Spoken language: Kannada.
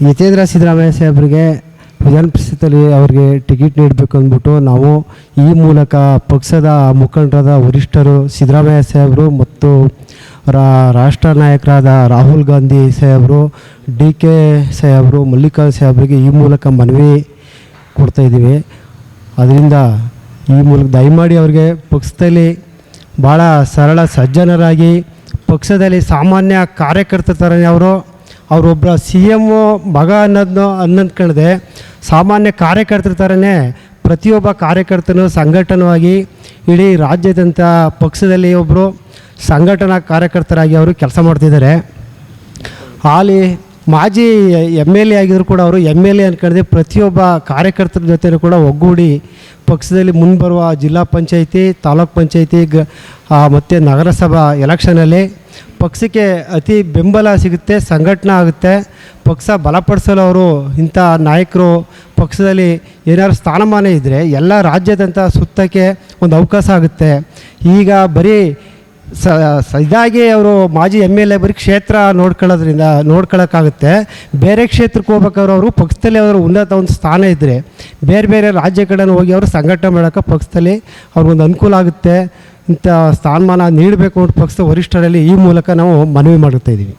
ಯತೇಂದ್ರ ಸಿದ್ದರಾಮಯ್ಯ ಸಾಹೇಬ್ರಿಗೆ ವಿಧಾನ ಪರಿಷತ್ತಲ್ಲಿ ಅವ್ರಿಗೆ ಟಿಕೆಟ್ ನೀಡಬೇಕು ಅಂದ್ಬಿಟ್ಟು ನಾವು ಈ ಮೂಲಕ ಪಕ್ಷದ ಮುಖಂಡರಾದ ವರಿಷ್ಠರು ಸಿದ್ದರಾಮಯ್ಯ ಸಾಹೇಬರು ಮತ್ತು ರಾಷ್ಟ್ರ ನಾಯಕರಾದ ರಾಹುಲ್ ಗಾಂಧಿ ಸಾಹೇಬರು ಡಿ ಕೆ ಸಾಹೇಬರು, ಮಲ್ಲಿಕಾರ್ಜುನ ಸಾಹೇಬ್ರಿಗೆ ಈ ಮೂಲಕ ಮನವಿ ಕೊಡ್ತಾ ಇದ್ದೀವಿ. ಅದರಿಂದ ಈ ಮೂಲಕ ದಯಮಾಡಿ ಅವ್ರಿಗೆ ಪಕ್ಷದಲ್ಲಿ ಭಾಳ ಸರಳ, ಸಜ್ಜನರಾಗಿ ಪಕ್ಷದಲ್ಲಿ ಸಾಮಾನ್ಯ ಕಾರ್ಯಕರ್ತರ ಥರನೇ ಅವರು ಅವರೊಬ್ಬರ ಸಿ ಎಮ್ಮು ಮಗ ಅನ್ನೋದನ್ನು ಕಣದೆ ಸಾಮಾನ್ಯ ಕಾರ್ಯಕರ್ತರ ಥರನೇ ಪ್ರತಿಯೊಬ್ಬ ಕಾರ್ಯಕರ್ತನು ಸಂಘಟನವಾಗಿ ಇಡೀ ರಾಜ್ಯದಂಥ ಪಕ್ಷದಲ್ಲಿ ಒಬ್ಬರು ಸಂಘಟನಾ ಕಾರ್ಯಕರ್ತರಾಗಿ ಅವರು ಕೆಲಸ ಮಾಡ್ತಿದ್ದಾರೆ. ಹಾಲಿ ಮಾಜಿ ಎಂ ಎಲ್ ಎ ಆಗಿದ್ರು ಕೂಡ ಅವರು ಎಂ ಎಲ್ ಎ ಅನ್ಕೊಂಡ್ರೆ ಪ್ರತಿಯೊಬ್ಬ ಕಾರ್ಯಕರ್ತರ ಜೊತೆ ಕೂಡ ಒಗ್ಗೂಡಿ ಪಕ್ಷದಲ್ಲಿ ಮುಂಬರುವ ಜಿಲ್ಲಾ ಪಂಚಾಯಿತಿ, ತಾಲೂಕು ಪಂಚಾಯಿತಿ, ಗ ಮತ್ತು ನಗರಸಭಾ ಎಲೆಕ್ಷನಲ್ಲಿ ಪಕ್ಷಕ್ಕೆ ಅತಿ ಬೆಂಬಲ ಸಿಗುತ್ತೆ, ಸಂಘಟನೆ ಆಗುತ್ತೆ. ಪಕ್ಷ ಬಲಪಡಿಸಲು ಅವರು ಇಂಥ ನಾಯಕರು ಪಕ್ಷದಲ್ಲಿ ಏನಾದ್ರು ಸ್ಥಾನಮಾನ ಇದ್ದರೆ ಎಲ್ಲ ರಾಜ್ಯದಂಥ ಸುತ್ತಕ್ಕೆ ಒಂದು ಅವಕಾಶ ಆಗುತ್ತೆ. ಈಗ ಬರೀ ಸ ಇದಾಗಿ ಅವರು ಮಾಜಿ ಎಂ ಎಲ್ ಎ ಬರೀ ಕ್ಷೇತ್ರ ನೋಡ್ಕೊಳ್ಳೋದ್ರಿಂದ, ನೋಡ್ಕೊಳ್ಳೋಕ್ಕಾಗುತ್ತೆ. ಬೇರೆ ಕ್ಷೇತ್ರಕ್ಕೆ ಹೋಗ್ಬೇಕಾದ್ರೆ ಅವರು ಪಕ್ಷದಲ್ಲಿ ಅವರು ಉನ್ನತ ಒಂದು ಸ್ಥಾನ ಇದ್ದರೆ ಬೇರೆ ಬೇರೆ ರಾಜ್ಯಗಳನ್ನು ಹೋಗಿ ಅವರು ಸಂಘಟನೆ ಮಾಡೋಕ್ಕೆ ಪಕ್ಷದಲ್ಲಿ ಅವ್ರಿಗೊಂದು ಅನುಕೂಲ ಆಗುತ್ತೆ. ಇಂಥ ಸ್ಥಾನಮಾನ ನೀಡಬೇಕು ಅಂತ ಪಕ್ಷದ ವರಿಷ್ಠರಲ್ಲಿ ಈ ಮೂಲಕ ನಾವು ಮನವಿ ಮಾಡುತ್ತಾ ಇದ್ದೀವಿ.